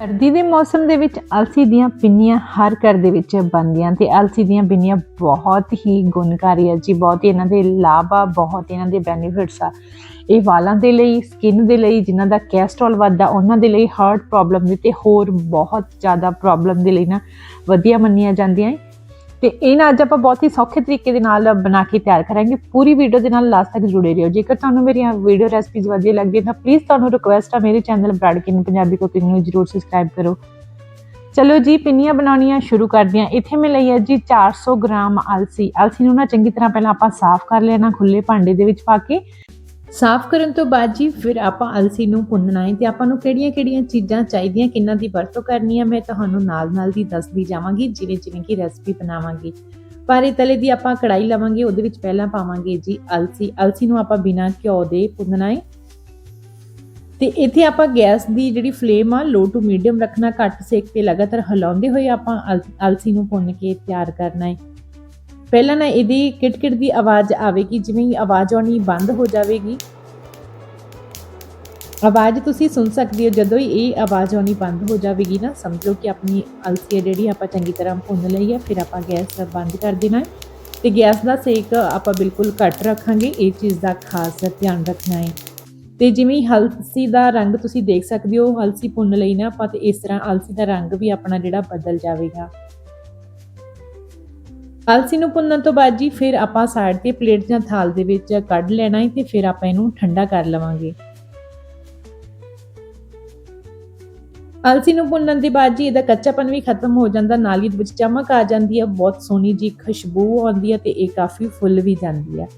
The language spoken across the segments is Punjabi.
ਸਰਦੀ ਦੇ ਮੌਸਮ ਦੇ ਵਿੱਚ ਅਲਸੀ ਦੀਆਂ ਪਿੰਨੀਆਂ ਹਰ ਘਰ ਦੇ ਵਿੱਚ ਬਣਦੀਆਂ ਤੇ ਅਲਸੀ ਦੀਆਂ ਪਿੰਨੀਆਂ ਬਹੁਤ ਹੀ ਗੁਣਕਾਰੀ ਆ ਜੀ, ਬਹੁਤ ਹੀ ਇਹਨਾਂ ਦੇ ਲਾਭ ਆ, ਬਹੁਤ ਇਹਨਾਂ ਦੇ ਬੈਨੀਫਿਟਸ ਆ। ਇਹ ਵਾਲਾਂ ਦੇ ਲਈ ਸਕਿਨ ਦੇ ਲਈ, ਜਿਨ੍ਹਾਂ ਦਾ ਕੈਸਟਰੋਲ ਵੱਧਦਾ, ਉਹਨਾਂ ਦੇ ਲਈ ਹਾਰਟ ਪ੍ਰੋਬਲਮ ਦੇ ਤੇ ਹੋਰ ਬਹੁਤ ਜ਼ਿਆਦਾ ਪ੍ਰੋਬਲਮ ਦੇ ਲਈ ਨਾ ਵਧੀਆ ਮੰਨੀਆਂ ਜਾਂਦੀਆਂ। ਏ ਤੇ ਇਹ ਨਾ ਅੱਜ ਆਪਾਂ ਬਹੁਤ ਹੀ ਸੌਖੇ ਤਰੀਕੇ ਦੇ ਨਾਲ ਬਣਾ ਕੇ ਤਿਆਰ ਕਰਾਂਗੇ। ਪੂਰੀ ਵੀਡੀਓ ਦੇ ਨਾਲ ਲਾਸਟ ਤੱਕ ਜੁੜੇ ਰਹੋ। ਜੇਕਰ ਤੁਹਾਨੂੰ ਮੇਰੀਆਂ ਵੀਡੀਓ ਰੈਸਪੀਜ਼ ਵਧੀਆ ਲੱਗਦੀਆਂ ਤਾਂ ਪਲੀਜ਼ ਤੁਹਾਨੂੰ ਰਿਕੁਐਸਟ ਆ ਮੇਰੇ ਚੈਨਲ ਬ੍ਰਾਡਕਿਨ ਪੰਜਾਬੀ ਕੁਕਿੰਗ ਨੂੰ ਜਰੂਰ ਸਬਸਕ੍ਰਾਈਬ ਕਰੋ। ਚਲੋ ਜੀ, ਪਿੰਨੀਆਂ ਬਣਾਉਣੀਆਂ ਸ਼ੁਰੂ ਕਰਦੇ ਹਾਂ। ਇੱਥੇ ਮੈਂ ਲਈ ਹੈ ਜੀ 400 ਗ੍ਰਾਮ ਅਲਸੀ। ਅਲਸੀ ਨੂੰ ਨਾ ਚੰਗੀ ਤਰ੍ਹਾਂ ਪਹਿਲਾਂ ਆਪਾਂ ਸਾਫ਼ ਕਰ ਲੈਣਾ ਖੁੱਲੇ ਭਾਂਡੇ ਦੇ ਵਿੱਚ ਪਾ ਕੇ। ਸਾਫ਼ ਕਰਨ ਤੋਂ ਬਾਅਦ ਜੀ ਫਿਰ ਆਪਾਂ ਅਲਸੀ ਨੂੰ ਭੁੰਨਣਾ ਹੈ ਤੇ ਆਪਾਂ ਨੂੰ ਕਿਹੜੀਆਂ-ਕਿਹੜੀਆਂ ਚੀਜ਼ਾਂ ਚਾਹੀਦੀਆਂ, ਕਿੰਨਾਂ ਦੀ ਵਰਤੋਂ ਕਰਨੀ ਹੈ, ਮੈਂ ਤੁਹਾਨੂੰ ਨਾਲ-ਨਾਲ ਦੀ ਦੱਸਦੀ ਜਾਵਾਂਗੀ, ਜਿਵੇਂ ਜਿਵੇਂ ਕਿ ਰੈਸਪੀ ਬਣਾਵਾਂਗੀ। ਪਾਰੇ ਤਲੇ ਦੀ ਆਪਾਂ ਕੜਾਈ ਲਵਾਂਗੇ, ਉਹਦੇ ਵਿੱਚ ਪਹਿਲਾਂ ਪਾਵਾਂਗੇ ਜੀ ਅਲਸੀ। ਅਲਸੀ ਨੂੰ ਆਪਾਂ ਬਿਨਾਂ ਘਿਓ ਦੇ ਭੁੰਨਣਾ ਹੈ। ਤੇ ਇੱਥੇ ਆਪਾਂ ਗੈਸ ਦੀ ਜਿਹੜੀ ਫਲੇਮ ਆ ਲੋ ਟੂ ਮੀਡੀਅਮ ਰੱਖਣਾ, ਘੱਟ ਸੇਕ ਤੇ ਲਗਾਤਾਰ ਹਿਲਾਉਂਦੇ ਹੋਏ ਆਪਾਂ ਅਲ- ਅਲਸੀ ਨੂੰ ਭੁੰਨ ਕੇ ਤਿਆਰ ਕਰਨਾ ਹੈ। ਪਹਿਲਾਂ ਨਾ ਇਹਦੀ ਕਿਟਕਿਟ ਦੀ ਆਵਾਜ਼ ਆਵੇਗੀ, ਜਿਵੇਂ ਹੀ ਆਵਾਜ਼ ਆਉਣੀ ਬੰਦ ਹੋ ਜਾਵੇਗੀ। ਆਵਾਜ਼ ਤੁਸੀਂ ਸੁਣ ਸਕਦੇ ਹੋ, ਜਦੋਂ ਹੀ ਇਹ ਆਵਾਜ਼ ਆਉਣੀ ਬੰਦ ਹੋ ਜਾਵੇਗੀ ਨਾ, ਸਮਝੋ ਕਿ ਆਪਣੀ ਅਲਸੀ ਹੈ ਜਿਹੜੀ ਆਪਾਂ ਚੰਗੀ ਤਰ੍ਹਾਂ ਭੁੰਨ ਲਈ ਹੈ, ਫਿਰ ਆਪਾਂ ਗੈਸ ਬੰਦ ਕਰ ਦੇਣਾ ਹੈ। ਤੇ ਗੈਸ ਦਾ ਸੇਕ ਆਪਾਂ ਬਿਲਕੁਲ ਘੱਟ ਰੱਖਾਂਗੇ, ਇਹ ਚੀਜ਼ ਦਾ ਖਾਸ ਧਿਆਨ ਰੱਖਣਾ ਹੈ। ਤੇ ਜਿਵੇਂ ਹਲਸੀ ਦਾ ਰੰਗ ਤੁਸੀਂ ਦੇਖ ਸਕਦੇ ਹੋ, ਹਲਸੀ ਭੁੰਨ ਲਈ ਨਾ ਆਪਾਂ, ਤੇ ਇਸ ਤਰ੍ਹਾਂ ਅਲਸੀ ਦਾ ਰੰਗ ਵੀ ਆਪਣਾ ਜਿਹੜਾ ਬਦਲ ਜਾਵੇਗਾ। ਅਲਸੀ ਨੂੰ ਭੁੰਨਣ ਤੋਂ ਬਾਅਦ ਜੀ ਫਿਰ ਆਪਾਂ ਸਾਈਡ ਤੇ ਪਲੇਟ ਜਾਂ ਥਾਲ ਦੇ ਵਿੱਚ ਕੱਢ ਲੈਣਾ ਹੈ ਤੇ ਫਿਰ ਆਪਾਂ ਇਹਨੂੰ ਠੰਡਾ ਕਰ ਲਵਾਂਗੇ। ਅਲਸੀ ਨੂੰ ਭੁੰਨਣ ਦੇ ਬਾਅਦ ਜੀ ਇਹਦਾ ਕੱਚਾਪਨ ਵੀ ਖਤਮ ਹੋ ਜਾਂਦਾ, ਨਾਲ ਹੀ ਵਿੱਚ ਚਮਕ ਆ ਜਾਂਦੀ ਹੈ ਬਹੁਤ ਸੋਹਣੀ ਜੀ ਖੁਸ਼ਬੂ ਆਉਂਦੀ ਹੈ ਤੇ ਇਹ ਕਾਫੀ ਫੁੱਲ ਵੀ ਜਾਂਦੀ ਹੈ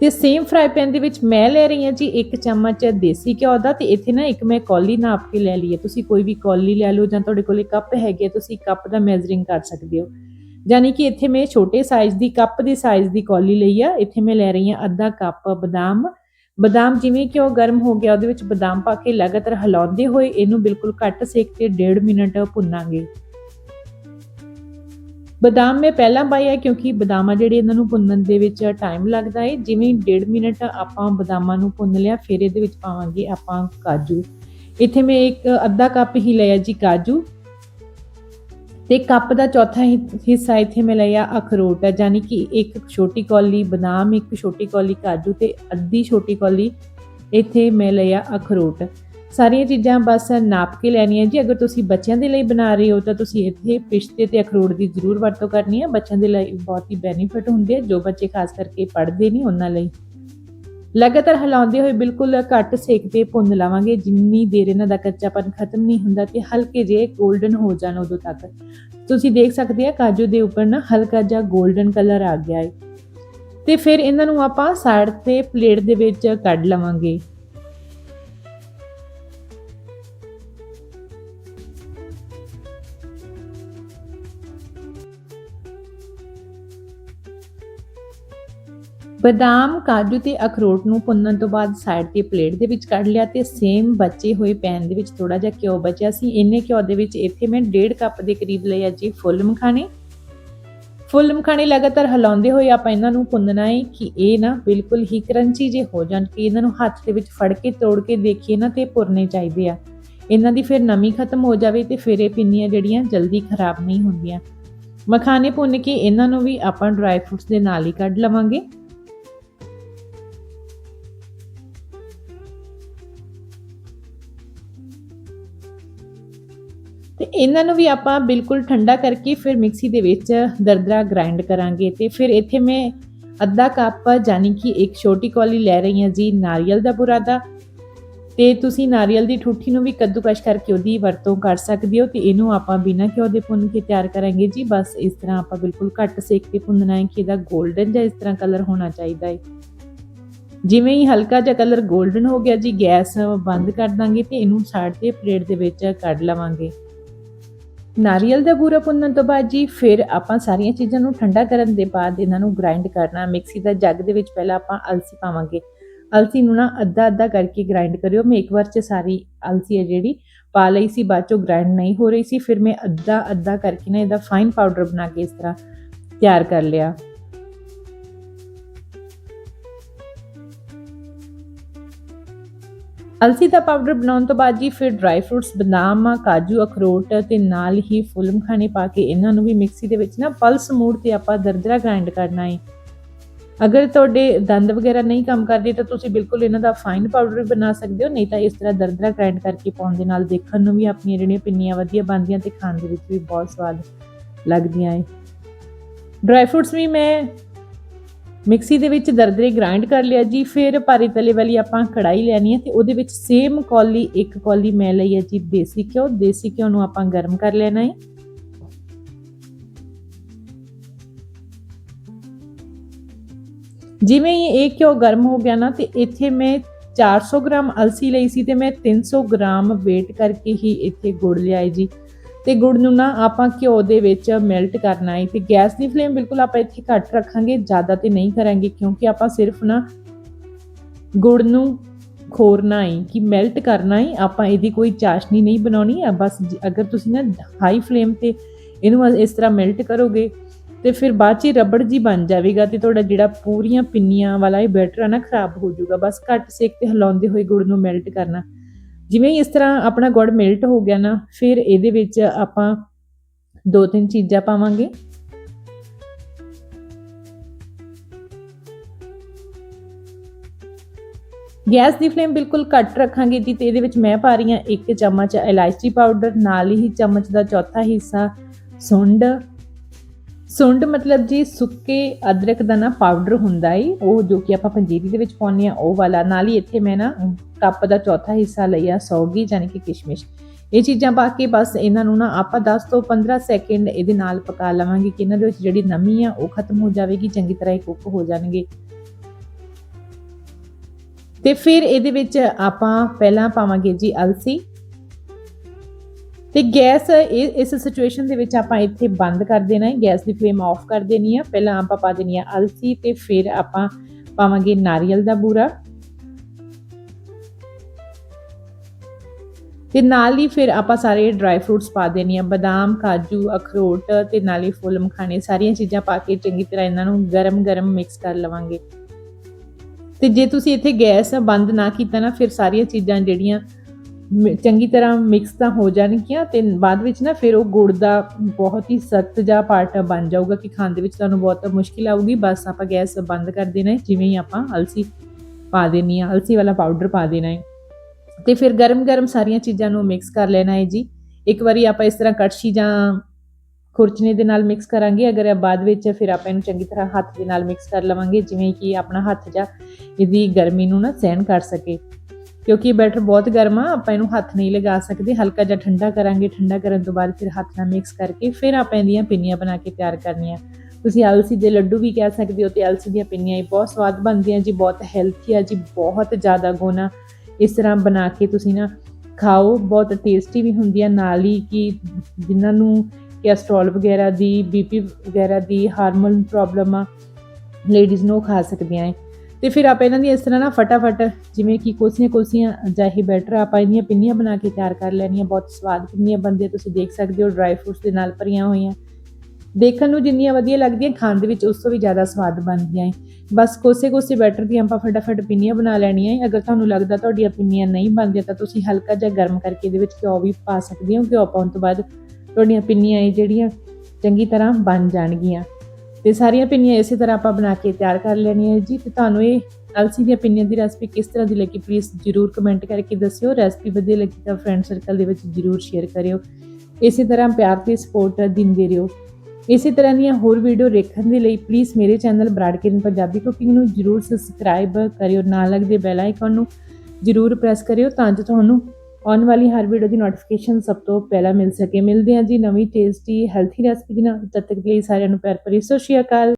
ਤੇ ਸੇਮ ਫਰਾਈ ਪੈਨ ਦੇ ਵਿੱਚ ਮੈਂ ਲੈ ਰਹੀ ਹਾਂ ਜੀ ਇੱਕ ਚਮਚ ਦੇਸੀ ਘਿਓ ਦਾ ਤੇ ਇੱਥੇ ਨਾ ਇੱਕ ਮੈਂ ਕੌਲੀ ਨਾਪ ਕੇ ਲੈ ਲਈ ਹੈ ਤੁਸੀਂ ਕੋਈ ਵੀ ਕੌਲੀ ਲੈ ਲਓ ਜਾਂ ਤੁਹਾਡੇ ਕੋਲੇ ਕੱਪ ਹੈਗੇ ਤੁਸੀਂ ਕੱਪ ਦਾ ਮੈਜ਼ਰਿੰਗ ਕਰ ਸਕਦੇ ਹੋ। ਯਾਨੀ ਕਿ ਇੱਥੇ ਮੈਂ ਛੋਟੇ ਸਾਈਜ਼ ਦੀ ਕੱਪ ਦੇ ਸਾਈਜ਼ ਦੀ ਕੌਲੀ ਲਈ ਆ। ਇੱਥੇ ਮੈਂ ਲੈ ਰਹੀ ਹਾਂ ਅੱਧਾ ਕੱਪ ਬਦਾਮ। ਬਦਾਮ ਜਿਵੇਂ ਕਿ ਉਹ ਗਰਮ ਹੋ ਗਿਆ, ਉਹਦੇ ਵਿੱਚ ਬਦਾਮ ਪਾ ਕੇ ਲਗਾਤਾਰ ਹਿਲਾਉਂਦੇ ਹੋਏ ਇਹਨੂੰ ਬਿਲਕੁਲ ਘੱਟ ਸੇਕ ਤੇ 1.5 ਮਿੰਟ ਭੁੰਨਾਂਗੇ। ਬਦਾਮ ਮੈਂ ਪਹਿਲਾਂ ਪਾਇਆ ਕਿਉਂਕਿ ਬਦਾਮਾਂ ਜਿਹੜੇ ਇਹਨਾਂ ਨੂੰ ਭੁੰਨਣ ਦੇ ਵਿੱਚ ਟਾਈਮ ਲੱਗਦਾ ਹੈ ਜਿਵੇਂ 1.5 ਮਿੰਟ ਆਪਾਂ ਬਦਾਮਾਂ ਨੂੰ ਭੁੰਨ ਲਿਆ, ਫਿਰ ਇਹਦੇ ਵਿੱਚ ਪਾਵਾਂਗੇ ਆਪਾਂ ਕਾਜੂ। ਇੱਥੇ ਮੈਂ ਇੱਕ ਅੱਧਾ ਕੱਪ ਹੀ ਲਿਆ ਜੀ ਕਾਜੂ। ਤੇ ਕੱਪ ਦਾ ਚੌਥਾ ਹਿ- ਹਿੱਸਾ ਇੱਥੇ ਮੈਂ ਲਿਆ ਅਖਰੋਟ ਯਾਨੀ ਕਿ ਇੱਕ ਛੋਟੀ ਕੌਲੀ ਬਦਾਮ, ਇੱਕ ਛੋਟੀ ਕੌਲੀ ਕਾਜੂ ਤੇ ਅੱਧੀ ਛੋਟੀ ਕੌਲੀ ਇੱਥੇ ਮੈਂ ਲਿਆ ਅਖਰੋਟ। ਸਾਰੀਆਂ ਚੀਜ਼ਾਂ ਬਸ ਨਾਪ ਕੇ ਲੈਣੀਆਂ ਜੀ। ਅਗਰ ਤੁਸੀਂ ਬੱਚਿਆਂ ਦੇ ਲਈ ਬਣਾ ਰਹੇ ਹੋ ਤਾਂ ਤੁਸੀਂ ਇੱਥੇ ਪਿਸਤੇ ਤੇ ਅਖਰੋਟ ਦੀ ਜ਼ਰੂਰ ਵਰਤੋਂ ਕਰਨੀ ਹੈ ਬੱਚਿਆਂ ਦੇ ਲਈ ਬਹੁਤ ਹੀ ਬੈਨੀਫਿਟ ਹੁੰਦੇ ਆ, ਜੋ ਬੱਚੇ ਖਾਸ ਕਰਕੇ ਪੜ੍ਹਦੇ ਨਹੀਂ ਉਹਨਾਂ ਲਈ। ਲਗਾਤਾਰ ਹਿਲਾਉਂਦੇ ਹੋਏ ਬਿਲਕੁਲ ਘੱਟ ਸੇਕ ਤੇ ਭੁੰਨ ਲਾਵਾਂਗੇ। ਜਿੰਨੀ ਦੇਰ ਇਹਨਾਂ ਦਾ ਕੱਚਾਪਨ ਖਤਮ ਨਹੀਂ ਹੁੰਦਾ ਤੇ ਹਲਕੇ ਜਿਹੇ 골ਡਨ ਹੋ ਜਾਣ ਉਦੋਂ ਤੱਕ। ਤੁਸੀਂ ਦੇਖ ਸਕਦੇ ਆ ਕਾਜੂ ਦੇ ਉੱਪਰ ਨਾ ਹਲਕਾ ਜਿਹਾ 골ਡਨ ਕਲਰ ਆ ਗਿਆ ਹੈ ਤੇ ਫਿਰ ਇਹਨਾਂ ਨੂੰ ਆਪਾਂ ਸਾਈਡ ਤੇ ਪਲੇਟ ਦੇ ਵਿੱਚ ਕੱਢ ਲਵਾਂਗੇ। ਬਦਾਮ, ਕਾਜੂ ਤੇ ਅਖਰੋਟ ਨੂੰ ਭੁੰਨਣ ਤੋਂ ਬਾਅਦ ਸਾਈਡ ਤੇ ਪਲੇਟ ਦੇ ਵਿੱਚ ਕੱਢ ਲਿਆ ਤੇ ਸੇਮ ਬਚੇ ਹੋਏ ਪੈਨ ਦੇ ਵਿੱਚ ਥੋੜਾ ਜਿਹਾ ਘਿਓ ਬਚਿਆ ਸੀ। ਇੰਨੇ ਘਿਓ ਦੇ ਵਿੱਚ ਇੱਥੇ ਮੈਂ 1.5 ਕੱਪ ਦੇ ਕਰੀਬ ਲਿਆ ਜੀ ਫੁੱਲ ਮਖਾਣੇ। ਫੁੱਲ ਮਖਾਣੇ ਲਗਾਤਾਰ ਹਿਲਾਉਂਦੇ ਹੋਏ ਆਪਾਂ ਇਹਨਾਂ ਨੂੰ ਭੁੰਨਣਾ ਹੈ ਕਿ ਇਹ ਨਾ ਬਿਲਕੁਲ ਹੀ ਕਰੰਚੀ ਜੇ ਹੋ ਜਾਣ ਕਿ ਇਹਨਾਂ ਨੂੰ ਹੱਥ ਦੇ ਵਿੱਚ ਫੜ ਕੇ ਤੋੜ ਕੇ ਦੇਖੀਏ ਨਾ ਤੇ ਪੁਰਨੇ ਚਾਹੀਦੇ ਆ। ਇਹਨਾਂ ਦੀ ਫਿਰ ਨਮੀ ਖਤਮ ਹੋ ਜਾਵੇ ਤੇ ਫਿਰ ਇਹ ਪਿੰਨੀਆਂ ਜਿਹੜੀਆਂ ਜਲਦੀ ਖਰਾਬ ਨਹੀਂ ਹੁੰਦੀਆਂ। ਮਖਾਣੇ ਭੁੰਨ ਕੇ ਇਹਨਾਂ ਨੂੰ ਵੀ ਆਪਾਂ ਡਰਾਈ ਫਰੂਟਸ ਦੇ ਨਾਲ ਹੀ ਕੱਢ ਲਵਾਂਗੇ। ਇਹਨਾਂ ਨੂੰ ਵੀ ਆਪਾਂ ਬਿਲਕੁਲ ਠੰਡਾ ਕਰਕੇ ਫਿਰ ਮਿਕਸੀ ਦੇ ਵਿੱਚ ਦਰਦਰਾ ਗ੍ਰਾਈਂਡ ਕਰਾਂਗੇ ਤੇ ਫਿਰ ਇੱਥੇ ਮੈਂ ਅੱਧਾ ਕੱਪ ਯਾਨੀ ਕਿ ਇੱਕ ਛੋਟੀ ਕੌਲੀ ਲੈ ਰਹੀ ਹਾਂ ਜੀ ਨਾਰੀਅਲ ਦਾ ਬੁਰਾਦਾ ਤੇ ਤੁਸੀਂ ਨਾਰੀਅਲ ਦੀ ਠੂਠੀ ਨੂੰ ਵੀ ਕੱਦੂਕਸ਼ ਕਰਕੇ ਉਹਦੀ ਵਰਤੋਂ ਕਰ ਸਕਦੇ ਹੋ ਤੇ ਇਹਨੂੰ ਆਪਾਂ ਬਿਨਾਂ ਘਿਓ ਦੇ ਭੁੰਨ ਕੇ ਤਿਆਰ ਕਰਾਂਗੇ ਜੀ। ਬਸ ਇਸ ਤਰ੍ਹਾਂ ਆਪਾਂ ਬਿਲਕੁਲ ਘੱਟ ਸੇਕ ਤੇ ਭੁੰਨਣਾ ਹੈ ਕਿ ਇਹਦਾ 골ਡਨ ਜਿਹਾ ਇਸ ਤਰ੍ਹਾਂ ਕਲਰ ਹੋਣਾ ਚਾਹੀਦਾ ਹੈ। ਜਿਵੇਂ ਹੀ ਹਲਕਾ ਜਿਹਾ ਕਲਰ 골ਡਨ ਹੋ ਗਿਆ ਜੀ, ਗੈਸ ਬੰਦ ਕਰ ਦਾਂਗੇ ਤੇ ਇਹਨੂੰ ਸਾਈਡ ਤੇ ਪਲੇਟ ਦੇ ਵਿੱਚ ਕੱਢ ਲਵਾਂਗੇ। ਨਾਰੀਅਲ ਦਾ ਬੂਰਾ ਭੁੰਨਣ ਤੋਂ ਬਾਅਦ ਜੀ, ਫਿਰ ਆਪਾਂ ਸਾਰੀਆਂ ਚੀਜ਼ਾਂ ਨੂੰ ਠੰਡਾ ਕਰਨ ਦੇ ਬਾਅਦ ਇਹਨਾਂ ਨੂੰ ਗ੍ਰਾਈਂਡ ਕਰਨਾ, ਮਿਕਸੀ ਦਾ ਜੱਗ ਦੇ ਵਿੱਚ ਪਹਿਲਾਂ ਆਪਾਂ ਅਲਸੀ ਪਾਵਾਂਗੇ। ਅਲਸੀ ਨੂੰ ਨਾ ਅੱਧਾ ਅੱਧਾ ਕਰਕੇ ਗ੍ਰਾਈਂਡ ਕਰਿਓ। ਮੈਂ ਇੱਕ ਵਾਰ ਚ ਸਾਰੀ ਅਲਸੀ ਹੈ ਜਿਹੜੀ ਪਾ ਲਈ ਸੀ, ਬਾਅਦ ਚੋਂ ਗ੍ਰਾਈਂਡ ਨਹੀਂ ਹੋ ਰਹੀ ਸੀ। ਫਿਰ ਮੈਂ ਅੱਧਾ ਅੱਧਾ ਕਰਕੇ ਨਾ ਇਹਦਾ ਫਾਈਨ ਪਾਊਡਰ ਬਣਾ ਕੇ ਇਸ ਤਰ੍ਹਾਂ ਤਿਆਰ ਕਰ ਲਿਆ। ਅਲਸੀ ਦਾ ਪਾਊਡਰ ਬਣਾਉਣ ਤੋਂ ਬਾਅਦ ਜੀ ਫਿਰ ਡਰਾਈ ਫਰੂਟਸ ਬਦਾਮ, ਕਾਜੂ, ਅਖਰੋਟ ਤੇ ਨਾਲ ਹੀ ਫੁੱਲ ਮਖਾਣੇ ਪਾ ਕੇ ਇਹਨਾਂ ਨੂੰ ਵੀ ਮਿਕਸੀ ਦੇ ਵਿੱਚ ਨਾ ਪਲਸ ਮੋਡ ਤੇ ਆਪਾਂ ਦਰਦਰਾ ਗ੍ਰਾਈਂਡ ਕਰਨਾ ਹੈ ਅਗਰ ਤੁਹਾਡੇ ਦੰਦ ਵਗੈਰਾ ਨਹੀਂ ਕੰਮ ਕਰਦੇ ਤਾਂ ਤੁਸੀਂ ਬਿਲਕੁਲ ਇਹਨਾਂ ਦਾ ਫਾਈਨ ਪਾਊਡਰ ਵੀ ਬਣਾ ਸਕਦੇ ਹੋ, ਨਹੀਂ ਤਾਂ ਇਸ ਤਰ੍ਹਾਂ ਦਰਦਰਾ ਗ੍ਰਾਈਂਡ ਕਰਕੇ ਪਾਉਣ ਦੇ ਨਾਲ ਦੇਖਣ ਨੂੰ ਵੀ ਆਪਣੀਆਂ ਜਿਹੜੀਆਂ ਪਿੰਨੀਆਂ ਵਧੀਆ ਬਣਦੀਆਂ ਤੇ ਖਾਣ ਦੇ ਵਿੱਚ ਵੀ ਬਹੁਤ ਸਵਾਦ ਲੱਗਦੀਆਂ ਏ। ਡਰਾਈ ਫਰੂਟਸ ਵੀ ਮੈਂ ਮਿਕਸੀ ਦੇ ਵਿੱਚ ਦਰਦਰੇ ਗ੍ਰਾਈਂਡ ਕਰ ਲਿਆ ਜੀ, ਫਿਰ ਭਾਰੀ ਤਲੇ ਵਾਲੀ ਆਪਾਂ ਕੜਾਈ ਲੈਣੀ ਹੈ ਤੇ ਉਹਦੇ ਵਿੱਚ ਸੇਮ ਕੌਲੀ, ਇੱਕ ਕੌਲੀ ਮੈਂ ਲਈ ਹੈ ਜੀ ਦੇਸੀ ਘਿਓ ਦੇਸੀ ਘਿਓ ਨੂੰ ਆਪਾਂ ਗਰਮ ਕਰ ਲੈਣਾ ਹੈ। ਜਿਵੇਂ ਹੀ ਇਹ ਘਿਓ ਗਰਮ ਹੋ ਗਿਆ ਨਾ ਤੇ ਇੱਥੇ ਮੈਂ 400 ਗ੍ਰਾਮ ਅਲਸੀ ਲਈ ਸੀ ਤੇ ਮੈਂ 300 ਗ੍ਰਾਮ ਵੇਟ ਕਰਕੇ ਹੀ ਇੱਥੇ ਗੁੜ ਲਿਆਈ ਜੀ। ਤੇ ਗੁੜ ਨੂੰ ਨਾ ਆਪਾਂ ਘਿਓ ਦੇ ਵਿੱਚ ਮੈਲਟ ਕਰਨਾ ਹੈ ਤੇ ਗੈਸ ਦੀ ਫਲੇਮ ਬਿਲਕੁਲ ਆਪਾਂ ਇੱਥੇ ਘੱਟ ਰੱਖਾਂਗੇ, ਜ਼ਿਆਦਾ ਤੇ ਨਹੀਂ ਕਰਾਂਗੇ ਕਿਉਂਕਿ ਆਪਾਂ ਸਿਰਫ ਨਾ ਗੁੜ ਨੂੰ ਖੋਰਨਾ ਹੈ ਕਿ ਮੈਲਟ ਕਰਨਾ ਹੈ, ਆਪਾਂ ਇਹਦੀ ਕੋਈ ਚਾਸ਼ਨੀ ਨਹੀਂ ਬਣਾਉਣੀ ਆ ਬਸ ਅਗਰ ਤੁਸੀਂ ਨਾ ਹਾਈ ਫਲੇਮ ਤੇ ਇਹਨੂੰ ਇਸ ਤਰ੍ਹਾਂ ਮੈਲਟ ਕਰੋਗੇ ਤੇ ਫਿਰ ਬਾਅਦ ਚ ਰਬੜ ਜੀ ਬਣ ਜਾਵੇਗਾ ਤੇ ਤੁਹਾਡਾ ਜਿਹੜਾ ਪੂਰੀਆਂ ਪਿੰਨੀਆਂ ਵਾਲਾ ਇਹ ਬੈਟਰ ਆ ਨਾ, ਖਰਾਬ ਹੋ ਜਾਊਗਾ। ਬਸ ਘੱਟ ਸੇਕ ਤੇ ਹਿਲਾਉਂਦੇ ਹੋਏ ਗੁੜ ਨੂੰ ਮੈਲਟ ਕਰਨਾ। ਜਿਵੇਂ ਹੀ ਇਸ ਤਰ੍ਹਾਂ ਆਪਣਾ ਗੁੜ ਮੈਲਟ ਹੋ ਗਿਆ ਨਾ, ਫਿਰ ਇਹਦੇ ਵਿੱਚ ਆਪਾਂ ਦੋ ਤਿੰਨ ਚੀਜ਼ਾਂ ਪਾਵਾਂਗੇ। ਗੈਸ ਦੀ ਫਲੇਮ ਬਿਲਕੁਲ ਘੱਟ ਰੱਖਾਂਗੇ ਜੀ ਤੇ ਇਹਦੇ ਵਿੱਚ ਮੈਂ ਪਾ ਰਹੀ ਹਾਂ ਇੱਕ ਚਮਚ ਇਲਾਇਚੀ ਪਾਊਡਰ, ਨਾਲ ਹੀ ਚਮਚ ਦਾ ਚੌਥਾ ਹਿੱਸਾ ਸੁੰਡ ਸੁੰਡ ਮਤਲਬ ਜੀ ਸੁੱਕੇ ਅਦਰਕ ਦਾ ਨਾ ਪਾਊਡਰ ਹੁੰਦਾ ਏ ਉਹ ਜੋ ਕਿ ਆਪਾਂ ਪੰਜੀਰੀ ਦੇ ਵਿੱਚ ਪਾਉਂਦੇ ਆ ਉਹ ਵਾਲਾ। ਨਾਲ ਹੀ ਇੱਥੇ ਮੈਂ ਨਾ ਕੱਪ ਦਾ ਚੌਥਾ ਹਿੱਸਾ ਲਿਆ ਸੌਗੀ ਯਾਨੀ ਕਿ ਕਿਸ਼ਮਿਸ਼। ਇਹ ਚੀਜ਼ਾਂ ਪਾ ਕੇ ਬਸ ਇਹਨਾਂ ਨੂੰ ਨਾ ਆਪਾਂ 10 ਤੋਂ 15 ਸੈਕਿੰਡ ਇਹਦੇ ਨਾਲ ਪਕਾ ਲਵਾਂਗੇ ਕਿ ਇਹਨਾਂ ਦੇ ਵਿੱਚ ਜਿਹੜੀ ਨਮੀ ਆ, ਉਹ ਖਤਮ ਹੋ ਜਾਵੇਗੀ, ਚੰਗੀ ਤਰ੍ਹਾਂ ਇਹ ਕੁੱਕ ਹੋ ਜਾਣਗੇ। ਤੇ ਫਿਰ ਇਹਦੇ ਵਿੱਚ ਆਪਾਂ ਪਹਿਲਾਂ ਪਾਵਾਂਗੇ ਜੀ ਅਲਸੀ। ਤੇ ਗੈਸ ਇਹ, ਇਸ ਸਿਚੁਏਸ਼ਨ ਦੇ ਵਿੱਚ ਆਪਾਂ ਇੱਥੇ ਬੰਦ ਕਰ ਦੇਣਾ ਹੈ। ਗੈਸ ਦੀ ਫਲੇਮ ਆਫ ਕਰ ਦੇਣੀ ਹੈ। ਪਹਿਲਾਂ ਆਪਾਂ ਪਾ ਦੇਣੀ ਹੈ ਅਲਸੀ ਤੇ ਫਿਰ ਆਪਾਂ ਪਾਵਾਂਗੇ ਨਾਰੀਅਲ ਦਾ ਬੂਰਾ। ਤੇ ਨਾਲ ਹੀ ਫਿਰ ਆਪਾਂ ਸਾਰੇ ਡਰਾਈ ਫਰੂਟਸ ਪਾ ਦੇਣੀ ਆ ਬਦਾਮ, ਕਾਜੂ, ਅਖਰੋਟ ਤੇ ਨਾਲ ਹੀ ਫੁੱਲ ਮਖਾਣੇ, ਸਾਰੀਆਂ ਚੀਜ਼ਾਂ ਪਾ ਕੇ ਚੰਗੀ ਤਰ੍ਹਾਂ ਇਹਨਾਂ ਨੂੰ ਗਰਮ-ਗਰਮ ਮਿਕਸ ਕਰ ਲਵਾਂਗੇ। ਤੇ ਜੇ ਤੁਸੀਂ ਇੱਥੇ ਗੈਸ ਬੰਦ ਨਾ ਕੀਤਾ ਨਾ, ਫਿਰ ਸਾਰੀਆਂ ਚੀਜ਼ਾਂ ਜਿਹੜੀਆਂ ਚੰਗੀ ਤਰ੍ਹਾਂ ਮਿਕਸ ਤਾਂ ਹੋ ਜਾਣਗੀਆਂ ਤੇ ਬਾਅਦ ਵਿੱਚ ਨਾ ਫਿਰ ਉਹ ਗੁੜ ਦਾ ਬਹੁਤ ਹੀ ਸਖਤ ਜਿਹਾ ਪਾਰਟ ਬਣ ਜਾਊਗਾ ਕਿ ਖਾਣ ਦੇ ਵਿੱਚ ਤੁਹਾਨੂੰ ਬਹੁਤ ਮੁਸ਼ਕਿਲ ਆਊਗੀ। ਬਸ ਆਪਾਂ ਗੈਸ ਬੰਦ ਕਰ ਦੇਣਾ ਹੈ, ਜਿਵੇਂ ਹੀ ਆਪਾਂ ਅਲਸੀ ਪਾ ਦੇਣੀ ਆ, ਅਲਸੀ ਵਾਲਾ ਪਾਊਡਰ ਪਾ ਦੇਣਾ ਹੈ। ਤੇ ਫਿਰ ਗਰਮ-ਗਰਮ ਸਾਰੀਆਂ ਚੀਜ਼ਾਂ ਨੂੰ ਮਿਕਸ ਕਰ ਲੈਣਾ ਹੈ ਜੀ। ਇੱਕ ਵਾਰੀ ਆਪਾਂ ਇਸ ਤਰ੍ਹਾਂ ਕੜਛੀ ਜਾਂ ਖੁਰਚਨੇ ਦੇ ਨਾਲ ਮਿਕਸ ਕਰਾਂਗੇ। ਅਗਰ ਇਹ ਬਾਅਦ ਵਿੱਚ ਫਿਰ ਆਪਾਂ ਇਹਨੂੰ ਚੰਗੀ ਤਰ੍ਹਾਂ ਹੱਥ ਦੇ ਨਾਲ ਮਿਕਸ ਕਰ ਲਵਾਂਗੇ, ਜਿਵੇਂ ਕਿ ਆਪਣਾ ਹੱਥ ਜਾਂ ਇਹਦੀ ਗਰਮੀ ਨੂੰ ਨਾ ਸਹਿਣ ਕਰ ਸਕੇ। ਕਿਉਂਕਿ ਇਹ ਬੈਟਰ ਬਹੁਤ ਗਰਮ ਆ, ਆਪਾਂ ਇਹਨੂੰ ਹੱਥ ਨਹੀਂ ਲਗਾ ਸਕਦੇ, ਹਲਕਾ ਜਿਹਾ ਠੰਡਾ ਕਰਾਂਗੇ, ਠੰਡਾ ਕਰਨ ਤੋਂ ਬਾਅਦ ਫਿਰ ਹੱਥ ਨਾਲ ਮਿਕਸ ਕਰਕੇ ਫਿਰ ਆਪਾਂ ਇਹਦੀਆਂ ਪਿੰਨੀਆਂ ਬਣਾ ਕੇ ਤਿਆਰ ਕਰਨੀਆਂ। ਤੁਸੀਂ ਅਲਸੀ ਦੇ ਲੱਡੂ ਵੀ ਕਹਿ ਸਕਦੇ ਹੋ ਤੇ ਅਲਸੀ ਦੀਆਂ ਪਿੰਨੀਆਂ ਇਹ ਬਹੁਤ ਸਵਾਦ ਬਣਦੀਆਂ ਜੀ, ਬਹੁਤ ਹੈਲਥੀ ਆ ਜੀ, ਬਹੁਤ ਜ਼ਿਆਦਾ ਗੁਣਾ ਇਸ ਤਰ੍ਹਾਂ ਬਣਾ ਕੇ ਤੁਸੀਂ ਨਾ ਖਾਓ, ਬਹੁਤ ਟੇਸਟੀ ਵੀ ਹੁੰਦੀ ਆ ਨਾਲ ਹੀ ਕਿ ਜਿਨ੍ਹਾਂ ਨੂੰ ਕੋਲੇਸਟ੍ਰੋਲ ਵਗੈਰਾ ਦੀ ਬੀਪੀ ਵਗੈਰਾ ਦੀ ਹਾਰਮੋਨ ਪ੍ਰੋਬਲਮ ਆ ਲੇਡੀਜ਼ ਨੂੰ ਉਹ ਖਾ ਸਕਦੀਆਂ ਹੈ ਤੇ ਫਿਰ ਆਪਾਂ ਇਹਨਾਂ ਦੀਆਂ ਇਸ ਤਰ੍ਹਾਂ ਨਾ ਫਟਾਫਟ ਜਿਵੇਂ ਕਿ ਕੋਸੀਆਂ ਕੋਸੀਆਂ ਜਾਹੀ ਬੈਟਰ ਆਪਾਂ ਇਹਦੀਆਂ ਪਿੰਨੀਆਂ ਬਣਾ ਕੇ ਤਿਆਰ ਕਰ ਲੈਣੀਆਂ, ਬਹੁਤ ਸਵਾਦ ਪਿੰਨੀਆਂ ਬਣਦੀਆਂ, ਤੁਸੀਂ ਦੇਖ ਸਕਦੇ ਹੋ ਡਰਾਈ ਫਰੂਟਸ ਦੇ ਨਾਲ ਭਰੀਆਂ ਹੋਈਆਂ। ਦੇਖਣ ਨੂੰ ਜਿੰਨੀਆਂ ਵਧੀਆ ਲੱਗਦੀਆਂ, ਖਾਣ ਦੇ ਵਿੱਚ ਉਸ ਤੋਂ ਵੀ ਜ਼ਿਆਦਾ ਸਵਾਦ ਬਣਦੀਆਂ ਹੈ ਬਸ ਕੋਸੇ ਕੋਸੇ ਬੈਟਰ ਦੀਆਂ ਆਪਾਂ ਫਟਾਫਟ ਪਿੰਨੀਆਂ ਬਣਾ ਲੈਣੀਆਂ ਹੈ ਅਗਰ ਤੁਹਾਨੂੰ ਲੱਗਦਾ ਤੁਹਾਡੀਆਂ ਪਿੰਨੀਆਂ ਨਹੀਂ ਬਣਦੀਆਂ ਤਾਂ ਤੁਸੀਂ ਹਲਕਾ ਜਿਹਾ ਗਰਮ ਕਰਕੇ ਇਹਦੇ ਵਿੱਚ ਘਿਓ ਵੀ ਪਾ ਸਕਦੇ ਹੋ। ਘਿਓ ਪਾਉਣ ਤੋਂ ਬਾਅਦ ਤੁਹਾਡੀਆਂ ਪਿੰਨੀਆਂ ਇਹ ਜਿਹੜੀਆਂ ਚੰਗੀ ਤਰ੍ਹਾਂ ਬਣ ਜਾਣਗੀਆਂ। ਤੇ ਸਾਰੀਆਂ ਪਿੰਨੀਆਂ ਇਸੇ ਤਰ੍ਹਾਂ ਆਪਾਂ ਬਣਾ ਕੇ ਤਿਆਰ ਕਰ ਲੈਣੀਆਂ ਜੀ। ਤੇ ਤੁਹਾਨੂੰ ਇਹ ਅਲਸੀ ਦੀਆਂ ਪਿੰਨੀਆਂ ਦੀ ਰੈਸਪੀ ਕਿਸ ਤਰ੍ਹਾਂ ਦੀ ਲੱਗੀ ਪਲੀਜ਼ ਜਰੂਰ ਕਮੈਂਟ ਕਰਕੇ ਦੱਸਿਓ। ਰੈਸਪੀ ਵਧੀਆ ਲੱਗੀ ਤਾਂ ਫਰੈਂਡ ਸਰਕਲ ਦੇ ਵਿੱਚ ਜਰੂਰ ਸ਼ੇਅਰ ਕਰਿਓ। ਇਸੇ ਤਰ੍ਹਾਂ ਪਿਆਰ ਤੇ ਸਪੋਰਟ ਦਿੰਦੇ ਰਹੋ। ਇਸੇ ਤਰ੍ਹਾਂ ਦੀਆਂ ਹੋਰ ਵੀਡੀਓ ਦੇਖਣ ਦੇ ਲਈ ਪਲੀਜ਼ ਮੇਰੇ ਚੈਨਲ ਬਰਾਡਕਿਰਨ ਪੰਜਾਬੀ ਕੁਕਿੰਗ ਨੂੰ ਜਰੂਰ ਸਬਸਕ੍ਰਾਈਬ ਕਰਿਓ। ਨਾਲ ਲੱਗਦੇ ਬੈਲ ਆਈਕਨ ਨੂੰ ਜਰੂਰ ਪ੍ਰੈਸ ਕਰਿਓ ਤਾਂ ਜੋ ਤੁਹਾਨੂੰ ਆਉਣ ਵਾਲੀ ਹਰ ਵੀਡੀਓ ਦੀ ਨੋਟੀਫਿਕੇਸ਼ਨ ਸਭ ਤੋਂ ਪਹਿਲਾਂ ਮਿਲ ਸਕੇ। ਮਿਲਦੇ ਹਾਂ ਜੀ ਨਵੀਂ ਟੇਸਟੀ ਹੈਲਥੀ ਰੈਸਪੀ ਦੇ ਨਾਲ। ਤਦ ਤੱਕ ਲਈ ਸਾਰਿਆਂ ਨੂੰ ਪਿਆਰ ਭਰੀ ਸਤਿ ਸ਼੍ਰੀ ਅਕਾਲ।